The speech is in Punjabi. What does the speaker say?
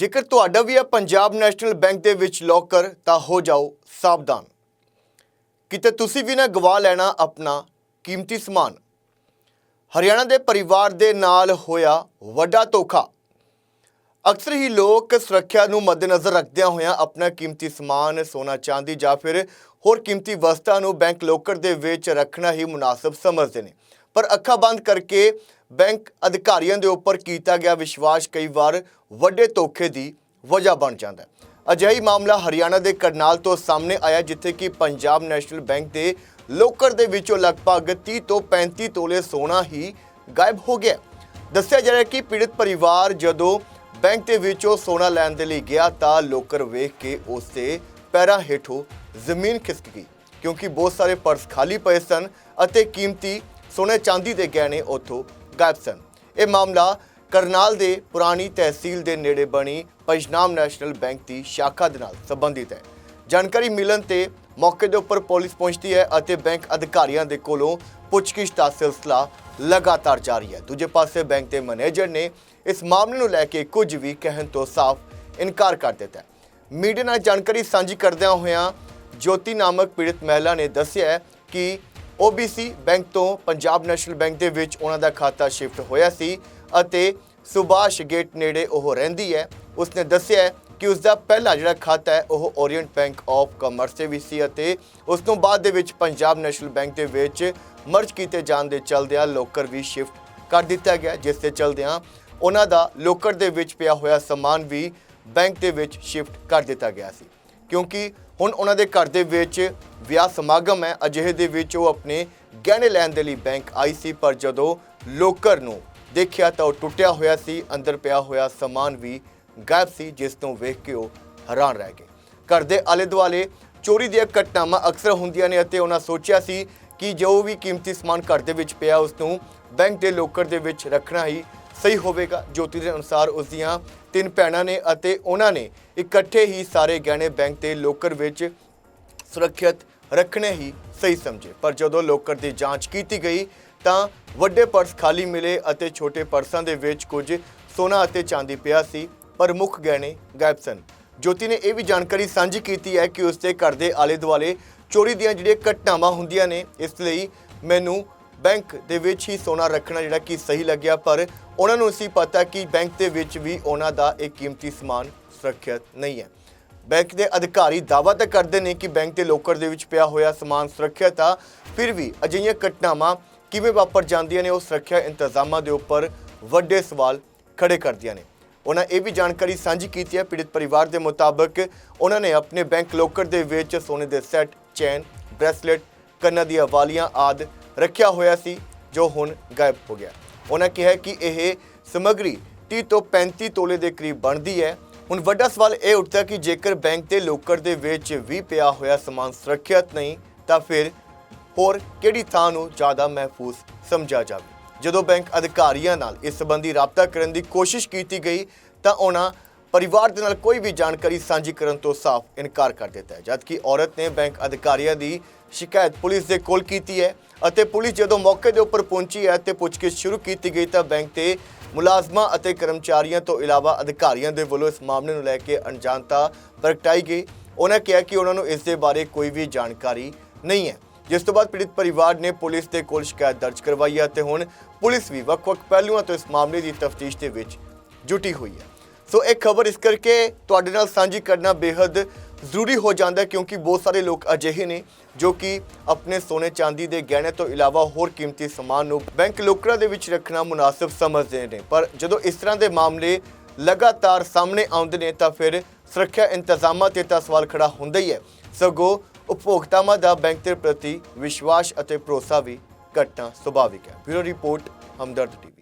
ਜੇਕਰ ਤੁਹਾਡਾ ਵੀ ਹੈ ਪੰਜਾਬ ਨੈਸ਼ਨਲ ਬੈਂਕ ਦੇ ਵਿੱਚ ਲੋਕਰ, ਤਾਂ ਹੋ ਜਾਓ ਸਾਵਧਾਨ। ਕਿਤੇ ਤੁਸੀਂ ਵੀ ਨਾ ਗਵਾ ਲੈਣਾ ਆਪਣਾ ਕੀਮਤੀ ਸਮਾਨ। ਹਰਿਆਣਾ ਦੇ ਪਰਿਵਾਰ ਦੇ ਨਾਲ ਹੋਇਆ ਵੱਡਾ ਧੋਖਾ। ਅਕਸਰ ਹੀ ਲੋਕ ਸੁਰੱਖਿਆ ਨੂੰ ਮੱਦੇਨਜ਼ਰ ਰੱਖਦਿਆਂ ਹੋਇਆਂ ਆਪਣਾ ਕੀਮਤੀ ਸਮਾਨ, ਸੋਨਾ, ਚਾਂਦੀ ਜਾਂ ਫਿਰ ਹੋਰ ਕੀਮਤੀ ਵਸਤਾਂ ਨੂੰ ਬੈਂਕ ਲੋਕਰ ਦੇ ਵਿੱਚ ਰੱਖਣਾ ਹੀ ਮੁਨਾਸਬ ਸਮਝਦੇ ਨੇ। ਪਰ ਅੱਖਾਂ ਬੰਦ ਕਰਕੇ ਬੈਂਕ ਅਧਿਕਾਰੀਆਂ ਦੇ ਉੱਪਰ ਕੀਤਾ ਗਿਆ ਵਿਸ਼ਵਾਸ ਕਈ ਵਾਰ ਵੱਡੇ ਧੋਖੇ ਦੀ ਵਜ੍ਹਾ ਬਣ ਜਾਂਦਾ ਹੈ। ਅਜਿਹਾ ਮਾਮਲਾ ਹਰਿਆਣਾ ਦੇ ਕਰਨਾਲ ਤੋਂ ਸਾਹਮਣੇ ਆਇਆ, ਜਿੱਥੇ ਕਿ ਪੰਜਾਬ ਨੈਸ਼ਨਲ ਬੈਂਕ ਦੇ ਲੋਕਰ ਦੇ ਵਿੱਚੋਂ ਲਗਭਗ 30 ਤੋਂ 35 ਤੋਲੇ ਸੋਨਾ ਹੀ ਗਾਇਬ ਹੋ ਗਿਆ ਦੱਸਿਆ ਜਾ ਰਿਹਾ ਕਿ ਪੀੜਤ ਪਰਿਵਾਰ ਜਦੋਂ ਬੈਂਕ ਦੇ ਵਿੱਚੋਂ ਸੋਨਾ ਲੈਣ ਦੇ ਲਈ ਗਿਆ, ਤਾਂ ਲੋਕਰ ਵੇਖ ਕੇ ਉਸ ਦੇ ਪੈਰਾਂ ਹੇਠੋਂ ਜ਼ਮੀਨ ਖਿਸਕ ਗਈ, ਕਿਉਂਕਿ ਬਹੁਤ ਸਾਰੇ ਪਰਸ ਖਾਲੀ ਪਏ ਸਨ ਅਤੇ ਕੀਮਤੀ ਸੋਨੇ ਚਾਂਦੀ ਦੇ ਗਹਿਣੇ ਉੱਥੋਂ ਗਾਇਬ ਸਨ ਇਹ ਮਾਮਲਾ ਕਰਨਾਲ ਦੇ ਪੁਰਾਣੀ ਤਹਿਸੀਲ ਦੇ ਨੇੜੇ ਬਣੀ ਪੰਜਨਾਮ ਨੈਸ਼ਨਲ ਬੈਂਕ ਦੀ ਸ਼ਾਖਾ ਦੇ ਨਾਲ ਸੰਬੰਧਿਤ ਹੈ। ਜਾਣਕਾਰੀ ਮਿਲਣ ਤੇ ਮੌਕੇ ਦੇ ਉੱਪਰ ਪੁਲਿਸ ਪਹੁੰਚਦੀ ਹੈ ਅਤੇ ਬੈਂਕ ਅਧਿਕਾਰੀਆਂ ਦੇ ਕੋਲੋਂ ਪੁੱਛਗਿੱਛ ਦਾ ਸਿਲਸਿਲਾ ਲਗਾਤਾਰ ਜਾਰੀ ਹੈ। ਦੂਜੇ ਪਾਸੇ ਬੈਂਕ ਦੇ ਮੈਨੇਜਰ ਨੇ ਇਸ ਮਾਮਲੇ ਨੂੰ ਲੈ ਕੇ ਕੁਝ ਵੀ ਕਹਿਣ ਤੋਂ ਸਾਫ਼ ਇਨਕਾਰ ਕਰ ਦਿੱਤਾ ਮੀਡੀਆ ਨਾਲ ਜਾਣਕਾਰੀ ਸਾਂਝੀ ਕਰਦਿਆਂ ਹੋਇਆਂ ਜੋਤੀ ਨਾਮਕ ਪੀੜਤ ਮਹਿਲਾ ਨੇ ਦੱਸਿਆ ਕਿ OBC ਬੈਂਕ ਤੋਂ ਪੰਜਾਬ ਨੈਸ਼ਨਲ ਬੈਂਕ ਦੇ ਵਿੱਚ ਉਹਨਾਂ ਦਾ ਖਾਤਾ ਸ਼ਿਫਟ ਹੋਇਆ ਸੀ ਅਤੇ ਸੁਭਾਸ਼ ਗੇਟ ਨੇੜੇ ਉਹ ਰਹਿੰਦੀ ਹੈ। ਉਸਨੇ ਦੱਸਿਆ ਕਿ ਉਸ ਦਾ ਪਹਿਲਾ ਜਿਹੜਾ ਖਾਤਾ ਹੈ, ਉਹ ਓਰੀਐਂਟ ਬੈਂਕ ਆਫ ਕਾਮਰਸ ਦੇ ਵਿੱਚ ਸੀ ਅਤੇ ਉਸ ਤੋਂ ਬਾਅਦ ਦੇ ਵਿੱਚ ਪੰਜਾਬ ਨੈਸ਼ਨਲ ਬੈਂਕ ਦੇ ਵਿੱਚ ਮਰਜ ਕੀਤੇ ਜਾਣ ਦੇ ਚਲਦਿਆਂ ਲੋਕਰ ਵੀ ਸ਼ਿਫਟ ਕਰ ਦਿੱਤਾ ਗਿਆ, ਜਿਸ ਦੇ ਚਲਦਿਆਂ ਉਹਨਾਂ ਦਾ ਲੋਕਰ ਦੇ ਵਿੱਚ ਪਿਆ ਹੋਇਆ ਸਮਾਨ ਵੀ ਬੈਂਕ ਦੇ ਵਿੱਚ ਸ਼ਿਫਟ ਕਰ ਦਿੱਤਾ ਗਿਆ ਸੀ। ਕਿਉਂਕਿ ਹੁਣ ਉਹਨਾਂ ਦੇ ਘਰ ਦੇ ਵਿੱਚ ਵਿਆਹ ਸਮਾਗਮ ਹੈ, ਅਜਿਹੇ ਦੇ ਵਿੱਚ ਉਹ ਆਪਣੇ ਗਹਿਣੇ ਲੈਣ ਦੇ ਲਈ ਬੈਂਕ ਆਈ ਸੀ, ਪਰ ਜਦੋਂ ਲੋਕਰ ਨੂੰ ਦੇਖਿਆ ਤਾਂ ਉਹ ਟੁੱਟਿਆ ਹੋਇਆ ਸੀ, ਅੰਦਰ ਪਿਆ ਹੋਇਆ ਸਮਾਨ ਵੀ ਗਾਇਬ ਸੀ, ਜਿਸ ਤੋਂ ਵੇਖ ਕੇ ਉਹ ਹੈਰਾਨ ਰਹਿ ਗਏ। ਘਰ ਦੇ ਆਲੇ ਦੁਆਲੇ ਚੋਰੀ ਦੀਆਂ ਘਟਨਾਵਾਂ ਅਕਸਰ ਹੁੰਦੀਆਂ ਨੇ ਅਤੇ ਉਹਨਾਂ ਸੋਚਿਆ ਸੀ ਕਿ ਜੋ ਵੀ ਕੀਮਤੀ ਸਮਾਨ ਘਰ ਦੇ ਵਿੱਚ ਪਿਆ, ਉਸ ਨੂੰ ਬੈਂਕ ਦੇ ਲੋਕਰ ਦੇ ਵਿੱਚ ਰੱਖਣਾ ਹੀ ਸਹੀ ਹੋਵੇਗਾ। ਜੋਤੀ ਦੇ ਅਨੁਸਾਰ ਉਸ ਦੀਆਂ ਤਿੰਨ ਭੈਣਾਂ ਨੇ ਅਤੇ ਉਹਨਾਂ ਨੇ ਇਕੱਠੇ ਹੀ ਸਾਰੇ ਗਹਿਣੇ ਬੈਂਕ ਦੇ ਲੋਕਰ ਵਿੱਚ ਸੁਰੱਖਿਅਤ ਰੱਖਣੇ ਹੀ ਸਹੀ ਸਮਝੇ। ਪਰ ਜਦੋਂ ਲੋਕਰ ਦੀ ਜਾਂਚ ਕੀਤੀ ਗਈ, ਤਾਂ ਵੱਡੇ ਪਰਸ ਖਾਲੀ ਮਿਲੇ ਅਤੇ ਛੋਟੇ ਪਰਸਾਂ ਦੇ ਵਿੱਚ ਕੁਝ ਸੋਨਾ ਅਤੇ ਚਾਂਦੀ ਪਿਆ ਸੀ, ਪਰ ਮੁੱਖ ਗਹਿਣੇ ਗਾਇਬ ਸਨ। ਜੋਤੀ ਨੇ ਇਹ ਵੀ ਜਾਣਕਾਰੀ ਸਾਂਝੀ ਕੀਤੀ ਹੈ ਕਿ ਉਸ ਦੇ ਘਰ ਦੇ ਆਲੇ ਦੁਆਲੇ ਚੋਰੀ ਦੀਆਂ ਜਿਹੜੀਆਂ ਘਟਨਾਵਾਂ ਹੁੰਦੀਆਂ ਨੇ, ਇਸ ਲਈ ਮੈਨੂੰ ਬੈਂਕ ਦੇ ਵਿੱਚ ਹੀ ਸੋਨਾ ਰੱਖਣਾ ਜਿਹੜਾ ਕਿ ਸਹੀ ਲੱਗਿਆ, ਪਰ ਉਹਨਾਂ ਨੂੰ ਸੀ ਪਤਾ ਕਿ ਬੈਂਕ ਦੇ ਵਿੱਚ ਵੀ ਉਹਨਾਂ ਦਾ ਇਹ ਕੀਮਤੀ ਸਮਾਨ ਸੁਰੱਖਿਅਤ ਨਹੀਂ ਹੈ। ਬੈਂਕ ਦੇ ਅਧਿਕਾਰੀ ਦਾਅਵਾ ਤਾਂ ਕਰਦੇ ਨੇ ਕਿ ਬੈਂਕ ਦੇ ਲੋਕਰ ਦੇ ਵਿੱਚ ਪਿਆ ਹੋਇਆ ਸਮਾਨ ਸੁਰੱਖਿਅਤ ਆ, ਫਿਰ ਵੀ ਅਜਿਹੀਆਂ ਘਟਨਾਵਾਂ ਕਿਵੇਂ ਵਾਪਰ ਜਾਂਦੀਆਂ ਨੇ, ਉਹ ਸੁਰੱਖਿਆ ਇੰਤਜ਼ਾਮਾਂ ਦੇ ਉੱਪਰ ਵੱਡੇ ਸਵਾਲ ਖੜੇ ਕਰਦੀਆਂ ਨੇ। ਉਹਨਾਂ ਇਹ ਵੀ ਜਾਣਕਾਰੀ ਸਾਂਝੀ ਕੀਤੀ ਹੈ, ਪੀੜਤ ਪਰਿਵਾਰ ਦੇ ਮੁਤਾਬਕ ਉਹਨਾਂ ਨੇ ਆਪਣੇ ਬੈਂਕ ਲੋਕਰ ਦੇ ਵਿੱਚ ਸੋਨੇ ਦੇ ਸੈੱਟ, ਚੈਨ, ਬ੍ਰੈਸਲੇਟ, ਕੰਨਾਂ ਦੀਆਂ ਵਾਲੀਆਂ ਆਦਿ ਰੱਖਿਆ ਹੋਇਆ ਸੀ, ਜੋ ਹੁਣ ਗਾਇਬ ਹੋ ਗਿਆ। ਉਹਨਾਂ ਕਿਹਾ ਕਿ ਇਹ ਸਮੱਗਰੀ 30 ਤੋਂ 35 ਤੋਲੇ ਦੇ ਕਰੀਬ ਬਣਦੀ ਹੈ। ਹੁਣ ਵੱਡਾ ਸਵਾਲ ਇਹ ਉੱਠਦਾ ਕਿ ਜੇਕਰ ਬੈਂਕ ਦੇ ਲੋਕਰ ਦੇ ਵਿੱਚ ਵੀ ਪਿਆ ਹੋਇਆ ਸਮਾਨ ਸੁਰੱਖਿਅਤ ਨਹੀਂ, ਤਾਂ ਫਿਰ ਹੋਰ ਕਿਹੜੀ ਥਾਂ ਨੂੰ ਜ਼ਿਆਦਾ ਮਹਿਫੂਜ਼ ਸਮਝਿਆ ਜਾਵੇ? ਜਦੋਂ ਬੈਂਕ ਅਧਿਕਾਰੀਆਂ ਨਾਲ ਇਸ ਸੰਬੰਧੀ ਰਾਬਤਾ ਕਰਨ ਦੀ ਕੋਸ਼ਿਸ਼ ਕੀਤੀ ਗਈ, ਤਾਂ ਉਹਨਾਂ ਪਰਿਵਾਰ ਦੇ ਨਾਲ ਕੋਈ ਵੀ ਜਾਣਕਾਰੀ ਸਾਂਝੀ ਕਰਨ ਤੋਂ ਸਾਫ਼ ਇਨਕਾਰ ਕਰ ਦਿੱਤਾ ਹੈ, ਜਦਕਿ ਔਰਤ ਨੇ ਬੈਂਕ ਅਧਿਕਾਰੀਆਂ ਦੀ ਸ਼ਿਕਾਇਤ ਪੁਲਿਸ ਦੇ ਕੋਲ ਕੀਤੀ ਹੈ ਅਤੇ ਪੁਲਿਸ ਜਦੋਂ ਮੌਕੇ ਦੇ ਉੱਪਰ ਪਹੁੰਚੀ ਹੈ ਤੇ ਪੁੱਛਗਿੱਛ ਸ਼ੁਰੂ ਕੀਤੀ ਗਈ ਤਾਂ ਬੈਂਕ ਤੇ ਮੁਲਾਜ਼ਮਾਂ ਅਤੇ ਕਰਮਚਾਰੀਆਂ ਤੋਂ ਇਲਾਵਾ ਅਧਿਕਾਰੀਆਂ ਦੇ ਵੱਲੋਂ ਇਸ ਮਾਮਲੇ ਨੂੰ ਲੈ ਕੇ ਅਣਜਾਣਤਾ ਪ੍ਰਗਟਾਈ ਗਈ। ਉਹਨਾਂ ਕਿਹਾ ਕਿ ਉਹਨਾਂ ਨੂੰ ਇਸ ਦੇ ਬਾਰੇ ਕੋਈ ਵੀ ਜਾਣਕਾਰੀ ਨਹੀਂ ਹੈ। ਜਿਸ ਤੋਂ ਬਾਅਦ ਪੀੜਿਤ ਪਰਿਵਾਰ ਨੇ ਪੁਲਿਸ ਦੇ ਕੋਲ ਸ਼ਿਕਾਇਤ ਦਰਜ ਕਰਵਾਈ ਹੈ ਤੇ ਹੁਣ ਪੁਲਿਸ ਵੀ ਵੱਖ-ਵੱਖ ਪਹਿਲੂਆਂ ਤੋਂ ਇਸ ਮਾਮਲੇ ਦੀ ਤਫਤੀਸ਼ ਦੇ ਵਿੱਚ ਜੁਟੀ ਹੋਈ ਹੈ। ਸੋ ਇਹ ਖਬਰ ਇਸ ਕਰਕੇ ਤੁਹਾਡੇ ਨਾਲ ਸਾਂਝੀ ਕਰਨਾ ਬੇहद ਜ਼ਰੂਰੀ ਹੋ ਜਾਂਦਾ ਕਿਉਂਕਿ ਬਹੁਤ ਸਾਰੇ ਲੋਕ ਅਜਿਹੇ ਨੇ ਜੋ ਕਿ ਆਪਣੇ ਸੋਨੇ ਚਾਂਦੀ ਦੇ ਗਹਿਣੇ ਤੋਂ ਇਲਾਵਾ ਹੋਰ ਕੀਮਤੀ ਸਮਾਨ ਨੂੰ ਬੈਂਕ ਲੋਕਰਾਂ ਦੇ ਵਿੱਚ ਰੱਖਣਾ ਮੁਨਾਸਬ ਸਮਝਦੇ ਨੇ। ਪਰ ਜਦੋਂ ਇਸ ਤਰ੍ਹਾਂ ਦੇ ਮਾਮਲੇ ਲਗਾਤਾਰ ਸਾਹਮਣੇ ਆਉਂਦੇ ਨੇ ਤਾਂ ਫਿਰ ਸੁਰੱਖਿਆ ਇੰਤਜ਼ਾਮਾਂ ਤੇ ਤਾਂ ਸਵਾਲ ਖੜਾ ਹੁੰਦਾ ਹੀ ਹੈ। ਸਗੋਂ ਉਪਭੋਗਤਾਵਾਂ ਦਾ ਬੈਂਕ ਦੇ ਪ੍ਰਤੀ ਵਿਸ਼ਵਾਸ ਅਤੇ ਭਰੋਸਾ ਵੀ ਘਟਣਾ ਸੁਭਾਵਿਕ ਹੈ। Bureau report, Hamdard TV.